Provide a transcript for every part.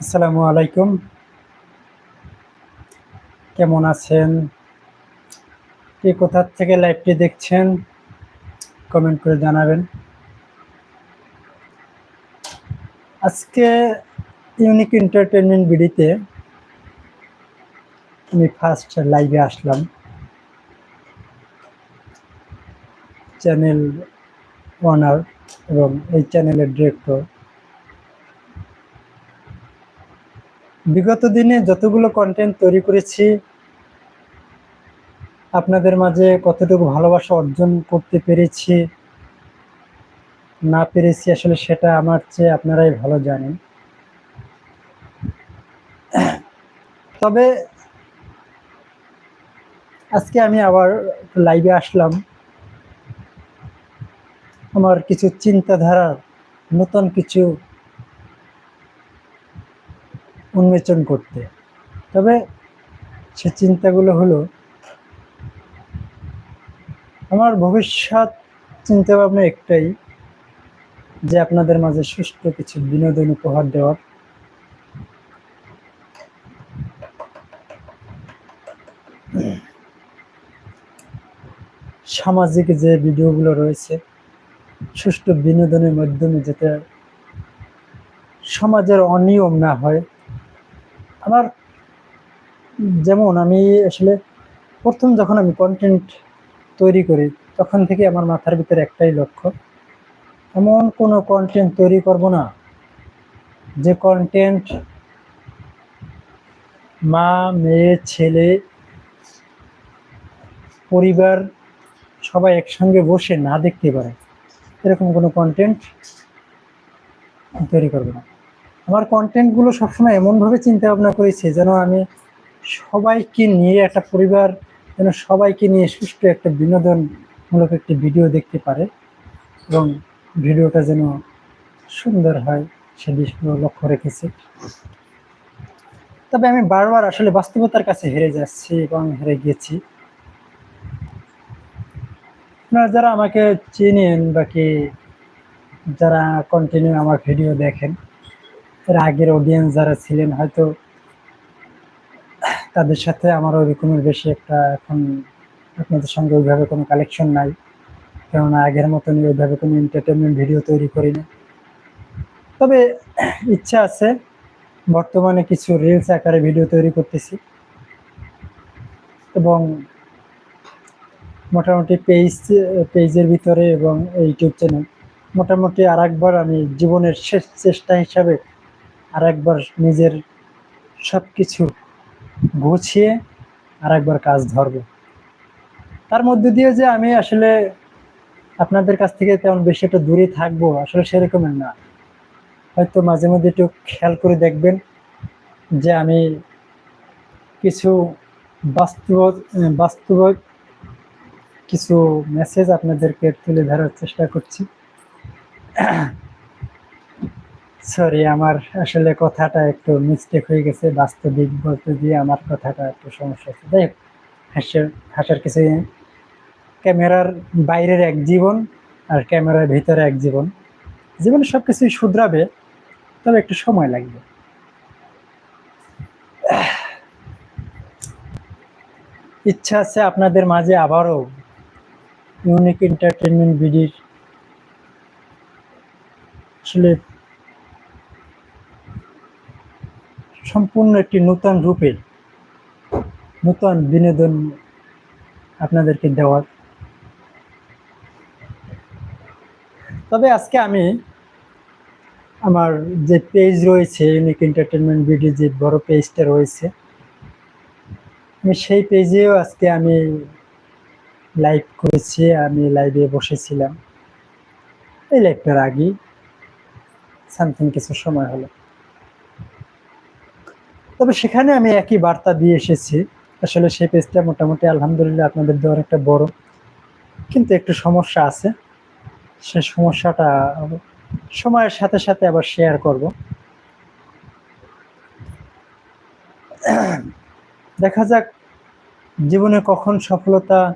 আসসালামু আলাইকুম। কেমন আছেন? কে কোথা থেকে লাইভটি দেখছেন? কমেন্ট করে জানাবেন। আজকে ইউনিক এন্টারটেনমেন্ট বিডিতে আমি ফার্স্ট লাইভে আসলাম। চ্যানেল ওনার এবং এই চ্যানেলের ডিরেক্টর বিগত দিনে যতগুলো কন্টেন্ট তৈরি করেছি, আপনাদের মাঝে কতটুকু ভালোবাসা অর্জন করতে পেরেছি, না পেরেছি আসলে সেটা আমার চেয়ে আপনারাই ভালো জানেন। তবে আজকে আমি আবার লাইভে আসলাম। আমার কিছু চিন্তাধারার নতুন কিছু উন্মোচন করতে। তবে সে চিন্তাগুলো হলো, আমার ভবিষ্যৎ চিন্তা ভাবনা একটাই যে আপনাদের মাঝে সুষ্ঠু কিছু বিনোদন উপহার দেওয়ার। সামাজিক যে ভিডিওগুলো রয়েছে সুষ্ঠু বিনোদনের মাধ্যমে যাতে সমাজের অনিয়ম না হয়। আমার যেমন আমি আসলে প্রথম যখন আমি কন্টেন্ট তৈরি করি, তখন থেকে আমার মাথার ভিতরে একটাই লক্ষ্য, এমন কোনো কন্টেন্ট তৈরি করব না যে কন্টেন্ট মা, মেয়ে, ছেলে, পরিবার সবাই একসঙ্গে বসে না দেখতে পারে। এরকম কোনো কন্টেন্ট তৈরি করব না। আমার কন্টেন্টগুলো সবসময় এমনভাবে চিন্তা ভাবনা করেছি যেন আমি সবাইকে নিয়ে একটা পরিবার, যেন সবাইকে নিয়ে সুষ্ঠু একটা বিনোদনমূলক একটি ভিডিও দেখতে পারে এবং ভিডিওটা যেন সুন্দর হয়, সে বিষয়গুলো লক্ষ্য রেখেছি। তবে আমি বারবার আসলে বাস্তবতার কাছে হেরে যাচ্ছি এবং হেরে গিয়েছি। আপনারা যারা আমাকে চেনেন বা কি, যারা কন্টিনিউ আমার ভিডিও দেখেন, এর আগের অডিয়েন্স যারা ছিলেন, হয়তো তাদের সাথে আমার ওই রকমের বেশি একটা এখন আপনাদের সঙ্গে ওইভাবে কোনো কালেকশন নাই। কেননা আগের মতনই ওইভাবে কোনো এন্টারটেনমেন্ট ভিডিও তৈরি করি না তবে ইচ্ছা আছে, বর্তমানে কিছু রিলস আকারে ভিডিও তৈরি করতেছি। এবং মোটামুটি পেজ পেজের ভিতরে এবং ইউটিউব চ্যানেল মোটামুটি আর একবার আমি জীবনের শেষ চেষ্টা হিসাবে আর একবার নিজের সব কিছু গুছিয়ে আর একবার কাজ ধরব। তার মধ্যে দিয়ে যে আমি আসলে আপনাদের কাছ থেকে তেমন বেশি একটা দূরে থাকব আসলে সেরকমের না। হয়তো মাঝে মধ্যে একটু খেয়াল করে দেখবেন যে আমি কিছু বাস্তব বাস্তব কিছু মেসেজ আপনাদেরকে তুলে ধরার চেষ্টা করছি। সরি আমার আসলে কথাটা একটু মিস্টেক হয়ে গেছে। বাস্তবিক বলতে দিয়ে আমার কথাটা একটু সমস্যা হচ্ছে। যাই হোক, হাসির, হাসার কিছু ক্যামেরার বাইরের এক জীবন আর ক্যামেরার ভিতরে এক জীবন। জীবনে সব কিছুই শুধরাবে, তবে একটু সময় লাগবে। ইচ্ছা আছে আপনাদের মাঝে আবারও ইউনিক এন্টারটেনমেন্ট বিডির আসলে সম্পূর্ণ একটি নূতন রূপে, নূতন বিনোদন আপনাদেরকে দেওয়ার। তবে আজকে আমি আমার যে পেজ রয়েছে ইউনিক এন্টারটেনমেন্ট ভিডিও যে বড় পেজটা রয়েছে, আমি সেই পেজেও আজকে আমি লাইভ করেছি, আমি লাইভে বসেছিলাম। এই লাইভটার আগেই সামথিং কিছু সময় হলো। তবে সেখানে আমি একই বার্তা দিয়ে এসেছি। আসলে সেই পেজটা মোটামুটি আলহামদুলিল্লাহ আপনাদের দেওয়ার একটা বড়। কিন্তু একটু সমস্যা আছে। সে সমস্যাটা সময়ের সাথে সাথে আবার শেয়ার করব। দেখা যাক জীবনে কখন সফলতা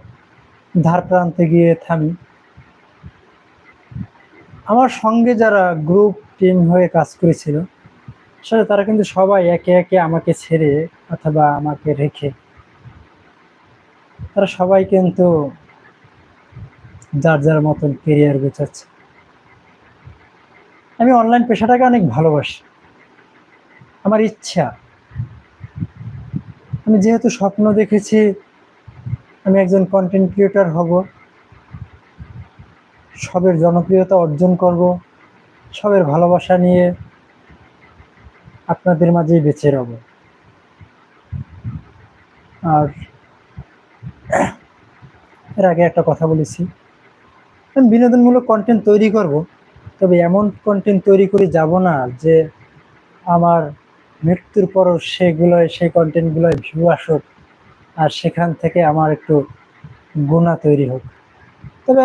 ধার প্রান্তে গিয়ে থামি। আমার সঙ্গে যারা গ্রুপ টিম হয়ে কাজ করেছিল, আসলে তারা কিন্তু সবাই একে একে আমাকে ছেড়ে অথবা আমাকে রেখে, তারা সবাই কিন্তু যার যার মতন কেরিয়ার গোছাচ্ছে। আমি অনলাইন পেশাটাকে অনেক ভালোবাসি। আমার ইচ্ছা, আমি যেহেতু স্বপ্ন দেখেছি আমি একজন কন্টেন্ট ক্রিয়েটর হব। সবের জনপ্রিয়তা অর্জন করব। সবের ভালোবাসা নিয়ে আপনাদের মাঝেই বেঁচে রব। আর এর আগে একটা কথা বলেছি। আমি বিনোদনমূলক কন্টেন্ট তৈরি করব, তবে এমন কন্টেন্ট তৈরি করে যাব না যে আমার মৃত্যুর পরও সেগুলোয় সেই কন্টেন্টগুলোয় ভিউ আসুক। আর সেখান থেকে আমার একটু গুণা তৈরি হোক। তবে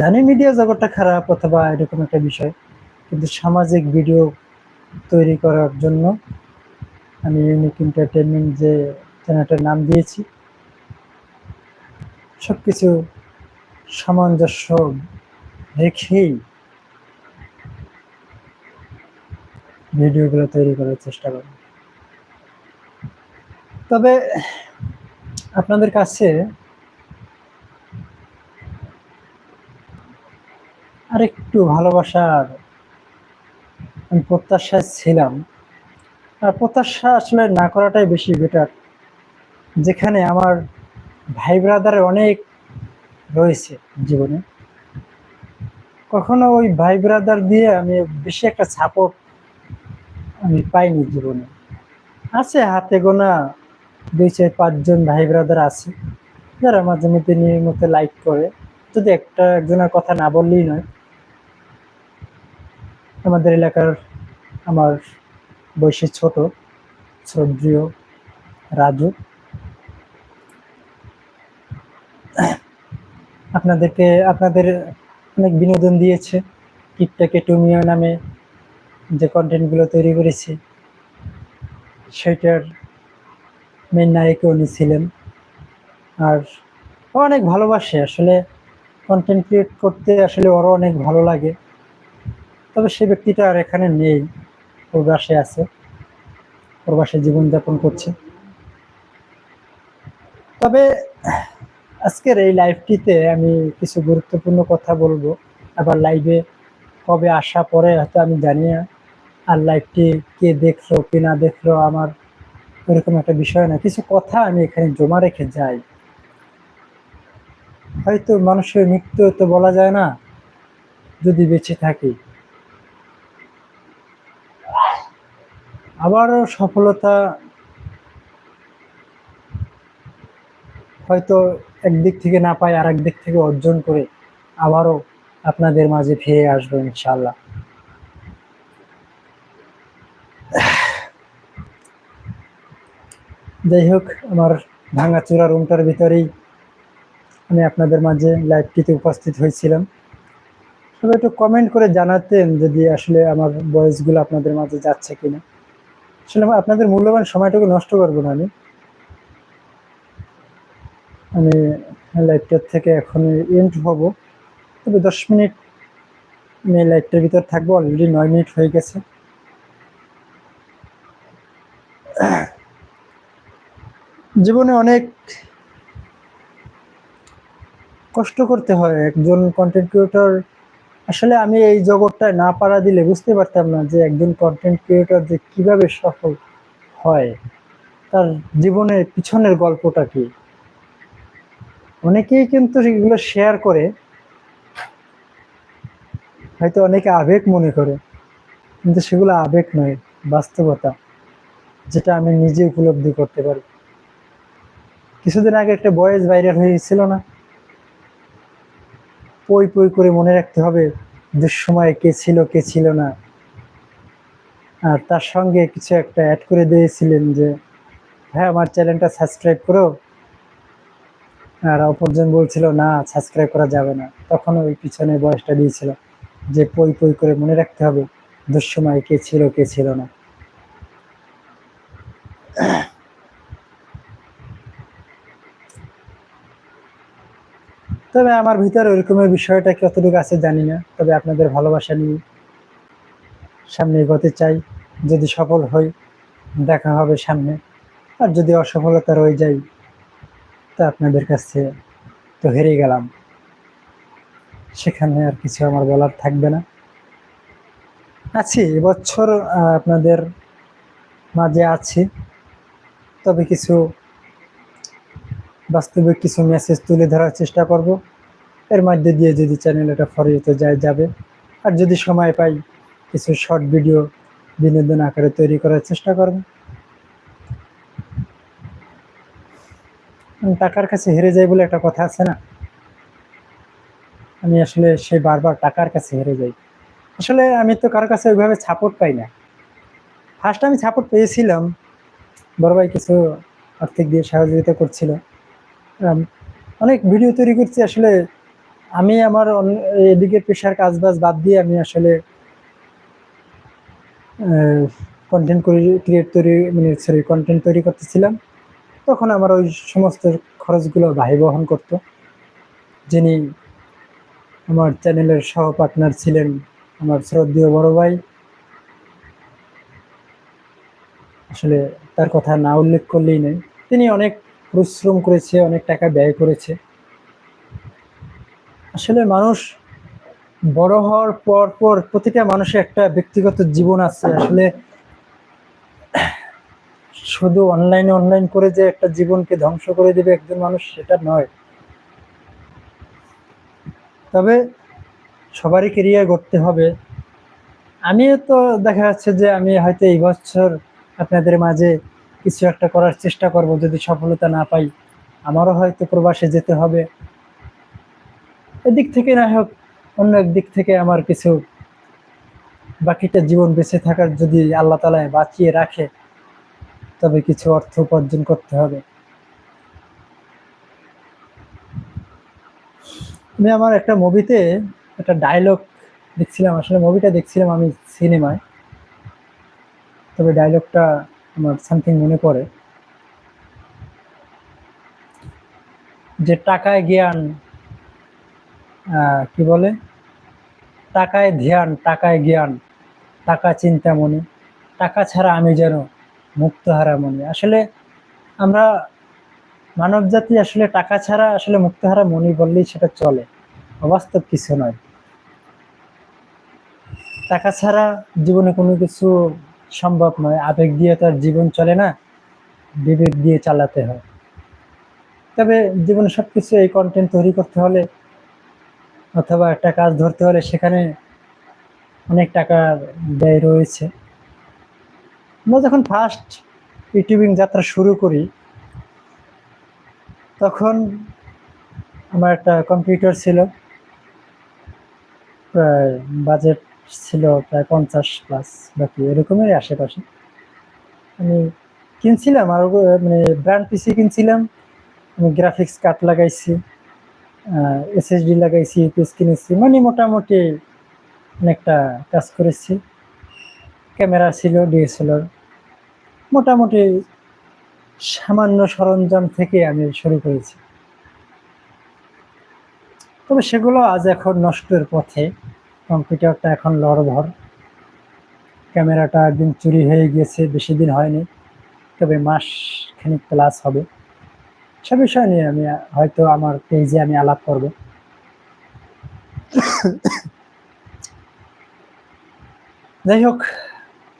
জানি মিডিয়া জগৎটা খারাপ অথবা এরকম একটা বিষয়, কিন্তু সামাজিক ভিডিও তৈরি করার জন্য আমি ইউনিক এন্টারটেনমেন্ট যে চ্যানেলটার নাম দিয়েছি সব কিছু সামঞ্জস্য রেখেই ভিডিওগুলো তৈরি করার চেষ্টা করব। তবে আপনাদের কাছে আরেকটু ভালোবাসার আমি প্রত্যাশায় ছিলাম। আর প্রত্যাশা আসলে না করাটাই বেশি বেটার যেখানে আমার ভাই ব্রাদারের অনেক রয়েছে জীবনে। কখনো ওই ভাই ব্রাদার দিয়ে আমি বেশি একটা সাপোর্ট আমি পাইনি জীবনে। আছে হাতে গোনা দুই চার পাঁচজন ভাই ব্রাদার আছে, যারা মাঝে মধ্যে নিয়মিত লাইক করে। যদি একটা একজনের কথা না বললেই নয়। আমাদের এলাকার আমার বয়সে ছোট, শ্রদ্ধীয় রাজু। আপনাদেরকে, আপনাদের অনেক বিনোদন দিয়েছে। টিকটকে টুমিও নামে যে কন্টেন্টগুলো তৈরি করেছি, সেটার মেন নায়িকা উনি ছিলেন। আর অনেক ভালোবাসে, আসলে কন্টেন্ট ক্রিয়েট করতে আসলে ওরও অনেক ভালো লাগে। তবে সে ব্যক্তিটা আর এখানে নেই প্রবাসে আছে প্রবাসে জীবনযাপন করছে। তবে আজকের এই লাইভটিতে আমি কিছু গুরুত্বপূর্ণ কথা বলব। আবার লাইভে কবে আসা পরে হয়তো আমি জানি না, আর লাইভটি কে দেখল, কে না দেখল, আমার এরকম একটা বিষয় না, কিছু কথা আমি এখানে জমা রেখে যাই। হয়তো মানুষের মৃত্যু তো বলা যায় না, যদি বেঁচে থাকি। আবারও সফলতা হয়তো একদিক থেকে না পাই আর দিক থেকে অর্জন করে আবারও আপনাদের মাঝে ফিরে আসব ইনশাল্লাহ যাই হোক, আমার ভাঙাচোরা রুমটার ভিতরেই আমি আপনাদের মাঝে লাইভটিতে উপস্থিত হয়েছিলাম। সবাই একটু কমেন্ট করে জানাতেন যদি আসলে আমার ভয়েসগুলো আপনাদের মাঝে যাচ্ছে কিনা। আসলে আপনাদের মূল্যবান সময়টুকু নষ্ট করব না আমি। আমি লাইভটার থেকে এখন এন্ড হব। তবে দশ মিনিট আমি লাইভটার ভিতর থাকব অলরেডি নয় মিনিট হয়ে গেছে। জীবনে অনেক কষ্ট করতে হয় একজন কন্টেন্ট ক্রিয়েটর আসলে আমি এই জগৎটায় না পারা দিলে বুঝতে পারতাম না যে একজন কন্টেন্ট ক্রিয়েটর যে কীভাবে সফল হয়, তার জীবনের পিছনের গল্পটা কি। অনেকেই কিন্তু এগুলো শেয়ার করে, হয়তো অনেকে আবেগ মনে করে, কিন্তু সেগুলো আবেগ নয়, বাস্তবতা, যেটা আমি নিজে উপলব্ধি করতে পারি। কিছুদিন আগে একটা বয়েস ভাইরাল হয়েছিল না? পই পই করে মনে রাখতে হবে, দুঃসময়ে কে ছিল কে ছিল না। আর তার সঙ্গে কিছু একটা অ্যাড করে দিয়েছিলেন যে হ্যাঁ আমার চ্যানেলটা সাবস্ক্রাইব করো। আর অপরজন বলছিল, না সাবস্ক্রাইব করা যাবে না। তখন ওই পিছনে বয়সটা দিয়েছিল, যে পই পই করে মনে রাখতে হবে, দুঃসময় কে ছিল কে ছিল না। তবে আমার ভিতরে ওইরকমের বিষয়টা কতটুকু আছে জানি না। তবে আপনাদের ভালোবাসা নিয়ে সামনে এগোতে চাই। যদি সফল হই, দেখা হবে সামনে। আর যদি অসফলতা রয়ে যাই, তা আপনাদের কাছে তো হেরে গেলাম। সেখানে আর কিছু আমার বলার থাকবে না। আছি, এবছর আপনাদের মাঝে আছি। তবে কিছু বাস্তবিক কিছু মেসেজ তুলে ধরার চেষ্টা করব। এর মধ্যে দিয়ে যদি চ্যানেল এটা ফরিয়ে যায় যাবে। আর যদি সময় পাই কিছু শর্ট ভিডিও বিনোদন আকারে তৈরি করার চেষ্টা করব। টাকার কাছে হেরে যাই বলে একটা কথা আছে না? আমি আসলে সে বারবার টাকার কাছে হেরে যাই। আসলে আমি তো কারোর কাছে ওইভাবে সাপোর্ট পাই না। ফার্স্ট আমি সাপোর্ট পেয়েছিলাম। বড় ভাই কিছু আর্থিক দিয়ে সহযোগিতা করছিল। আম, অনেক ভিডিও তৈরি করছি। আসলে আমি আমার এদিকে পেশার কাজ বাজ বাদ দিয়ে আমি আসলে কন্টেন্ট করি ক্রিয়েট তৈরি মানে সরি কন্টেন্ট তৈরি করতেছিলাম। তখন আমার ওই সমস্ত খরচগুলো ভাই বহন করতো। যিনি আমার চ্যানেলের সহ পার্টনার ছিলেন আমার শ্রদ্ধেয় বড় ভাই। আসলে তার কথা না উল্লেখ করলেই নেই তিনি অনেক পরিশ্রম করেছে, অনেক টাকা ব্যয় করেছে। আসলে মানুষ বড় হওয়ার পর পর প্রতিটা মানুষের একটা ব্যক্তিগত জীবন আছে। আসলে শুধু অনলাইনে অনলাইন করে যে একটা জীবনকে ধ্বংস করে দেবে একজন মানুষ, সেটা নয়। তবে সবারই কেরিয়ার করতে হবে। আমিও তো দেখা যাচ্ছে যে আমি হয়তো এই বছর আপনাদের মাঝে কিছু একটা করার চেষ্টা করব যদি সফলতা না পাই। আমারও হয়তো প্রবাসে যেতে হবে। এদিক থেকে না হোক, অন্য একদিক থেকে আমার কিছু বাকিটা জীবন বেঁচে থাকার যদি আল্লাহ তালায় বাঁচিয়ে রাখে, তবে কিছু অর্থ উপার্জন করতে হবে। আমি আমার একটা মুভিতে একটা ডায়লগ দেখছিলাম, আসলে মুভিটা দেখছিলাম আমি সিনেমায় তবে ডায়লগটা আমার সামথিং মনে পড়ে যে টাকায় জ্ঞান কি বলে? টাকায় ধ্যান, টাকায় জ্ঞান, টাকা চিন্তা মনে। টাকা ছাড়া আমি যেন মুক্তহারা মনে। আসলে আমরা মানব জাতি আসলে টাকা ছাড়া আসলে মুক্তহারা মনি বললেই সেটা চলে। অবাস্তব কিছু নয়। টাকা ছাড়া জীবনে কোনো কিছু সম্ভব নয়। আবেগ দিয়ে তো আর জীবন চলে না, বিবেক দিয়ে চালাতে হয়। তবে জীবনে সবকিছু এই কন্টেন্ট তৈরি করতে হলে অথবা একটা কাজ ধরতে হলে সেখানে অনেক টাকা ব্যয় রয়েছে। আমরা যখন ফার্স্ট ইউটিউবিং যাত্রা শুরু করি, তখন আমার একটা কম্পিউটার ছিল, প্রায় বাজেট ছিল প্রায় পঞ্চাশ প্লাস বাকি এরকমেরই আশেপাশে। আমি কিনছিলাম আর মানে ব্র্যান্ড পিসি কিনছিলাম। আমি গ্রাফিক্স কার্ড লাগাইছি এসএসডি লাগাইছি ইউপিএস কিনেছি মানে মোটামুটি অনেকটা কাজ করেছি। ক্যামেরা ছিল, ডিএসএলআর। মোটামুটি সামান্য সরঞ্জাম থেকে আমি শুরু করেছি। তবে সেগুলো আজ এখন নষ্টের পথে। কম্পিউটারটা এখন লড়ভর ক্যামেরাটা একদিন চুরি হয়ে গিয়েছে, বেশি দিন হয়নি, তবে মাস খানিক প্লাস হবে। সে বিষয় নিয়ে আমি, হয়তো আমার পেজে আমি আলাপ করব। যাই হোক,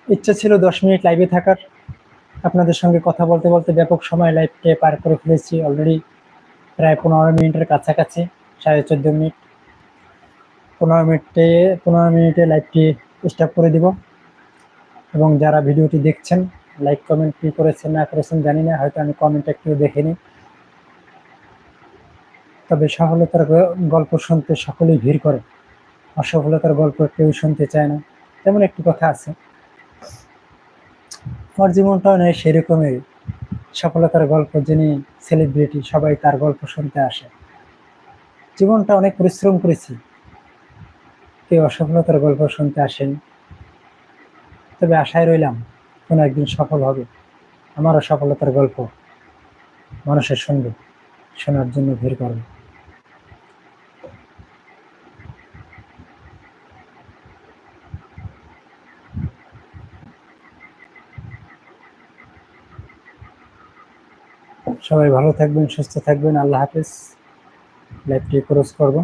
ইচ্ছা ছিল দশ মিনিট লাইভে থাকার। আপনাদের সঙ্গে কথা বলতে বলতে ব্যাপক সময় লাইভকে পার করে ফেলেছি। অলরেডি প্রায় পনেরো মিনিটের কাছাকাছি, সাড়ে চোদ্দ মিনিট। পনেরো মিনিটে পনেরো মিনিটে লাইভটি স্টপ করে দিব। এবং যারা ভিডিওটি দেখছেন লাইক কমেন্ট কি করেছেন, না করেছেন জানি না, হয়তো আমি কমেন্ট একটু দেখিনি। তবে সফলতার গল্প শুনতে সকলেই ভিড় করে। অসফলতার গল্প কেউ শুনতে চায় না। তেমন একটি কথা আছে। আমার জীবনটাও নেই সেরকমই। সফলতার গল্প যিনি সেলিব্রিটি সবাই তার গল্প শুনতে আসে। জীবনটা অনেক পরিশ্রম করেছি। কেউ অসফলতার গল্প শুনতে আসেন। তবে আশায় রইলাম কোনো একদিন সফল হবে। আমারও সফলতার গল্প মানুষের সঙ্গে শোনার জন্য ভিড় করবে সবাই ভালো থাকবেন, সুস্থ থাকবেন। আল্লাহ হাফেজ। লাইভটি ক্রস করব।